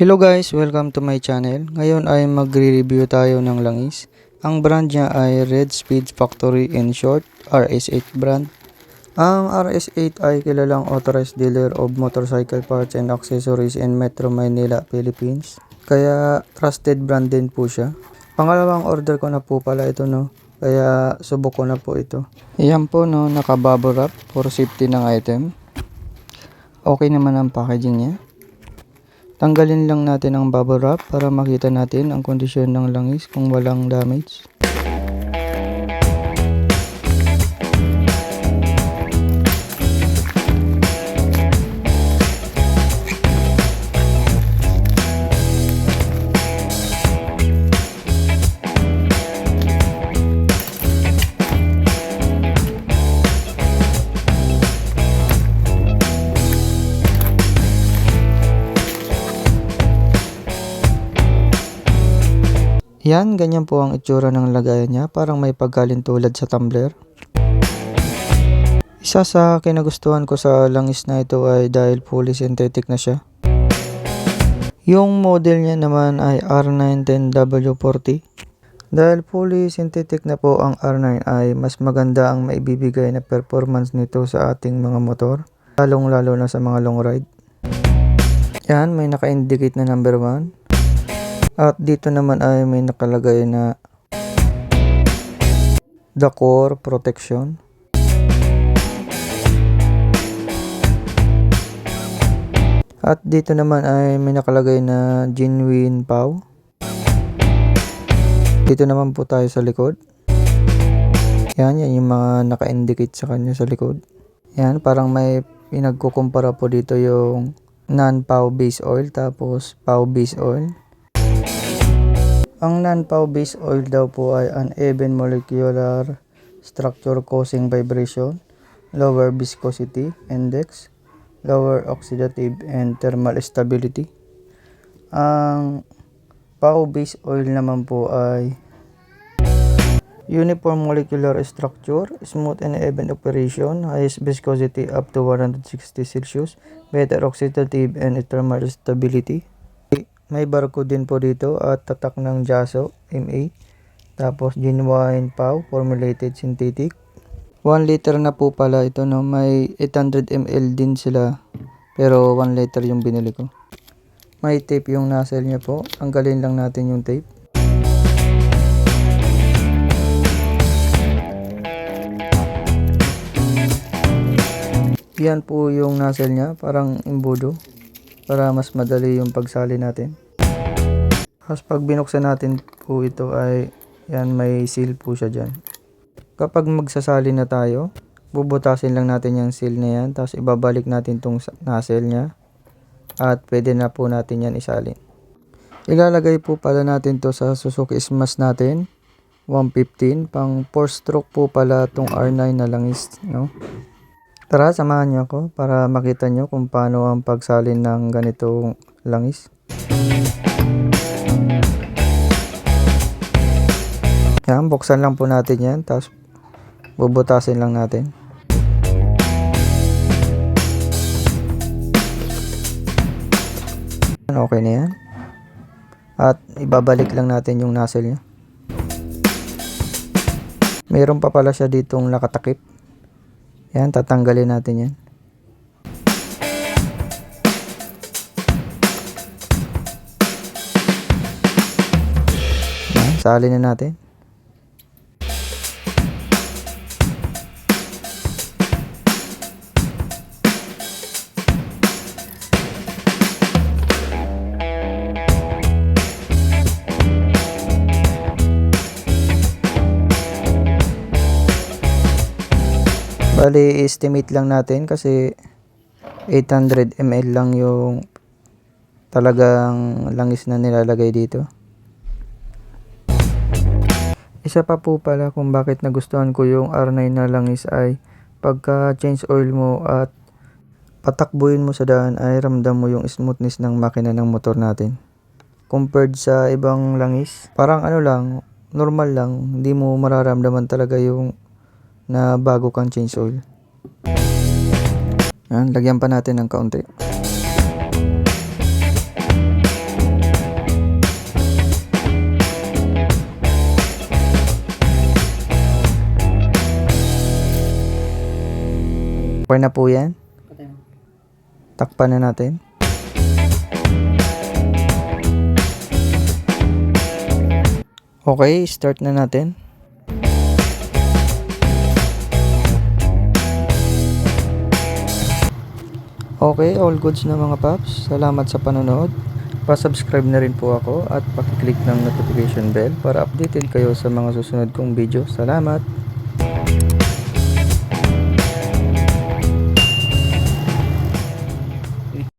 Hello guys, welcome to my channel. Ngayon ay magre-review tayo ng langis. Ang brand niya ay Red Speed Factory in short, RS8 brand. Ang RS8 ay kilalang authorized dealer of motorcycle parts and accessories in Metro Manila, Philippines. Kaya trusted brand din po siya. Pangalawang order ko na po pala ito no. Kaya subok ko na po ito. Ayan po no, naka-bubble wrap for safety ng item. Okay naman ang packaging niya. Tanggalin lang natin ang bubble wrap para makita natin ang kondisyon ng langis kung walang damage. Yan, ganyan po ang itsura ng lagayan niya. Parang may pagkalintulad sa tumbler. Isa sa kinagustuhan ko sa langis na ito ay dahil fully synthetic na siya. Yung model niya naman ay R910W40. Dahil fully synthetic na po ang R9 ay mas maganda ang maibibigay na performance nito sa ating mga motor. Lalong lalo na sa mga long ride. Yan, may naka-indicate na number 1. At dito naman ay may nakalagay na the core protection. At dito naman ay may nakalagay na genuine POW. Dito naman po tayo sa likod. Yan, yan yung mga naka-indicate sa kanya sa likod. Yan, parang may pinagkukumpara po dito yung non-POW base oil tapos POW base oil. Ang non-POW base oil daw po ay uneven molecular structure causing vibration, lower viscosity index, lower oxidative and thermal stability. Ang POW base oil naman po ay uniform molecular structure, smooth and even operation, highest viscosity up to 160 Celsius, better oxidative and thermal stability. May barcode din po dito at tatak ng Jaso MA. Tapos genuine POW formulated synthetic. 1 liter na po pala ito no. May 800 ml din sila. Pero 1 liter yung binili ko. May tape yung nozzle niya po. Tanggalin lang natin yung tape. Yan po yung nozzle niya. Parang imbudo. Para mas madali yung pagsali natin. Tapos pag binuksan natin po ito ay yan may seal po siya dyan. Kapag magsasali na tayo, bubutasin lang natin yung seal na yan. Tapos ibabalik natin tong nozzle niya. At pwede na po natin yan isalin. Ilalagay po pala natin to sa Suzuki Smash natin. 115 pang 4 stroke po pala tong R9 na langis no. Tara samahan niyo ako para makita niyo kung paano ang pagsalin ng ganitong langis. Yan, buksan lang po natin yan. Tapos, bubutasin lang natin. Okay na yan. At, ibabalik lang natin yung nozzle niya. Mayroon pa pala siya ditong nakatakip. Yan, tatanggalin natin. Yan, sali na natin. Bali, estimate lang natin kasi 800 ml lang yung talagang langis na nilalagay dito. Isa pa po pala kung bakit nagustuhan ko yung R9 na langis ay pagka change oil mo at patakbuhin mo sa daan ay ramdam mo yung smoothness ng makina ng motor natin. Compared sa ibang langis, parang ano lang, normal lang, hindi mo mararamdaman talaga yung na bago kang change oil. Yan, lagyan pa natin ng kaunti. Okay na po yan. Takpan na natin. Okay, start na natin. Okay, all goods na mga paps. Salamat sa panonood. Pa-subscribe na rin po ako at pakiclick ng notification bell para updated kayo sa mga susunod kong video. Salamat!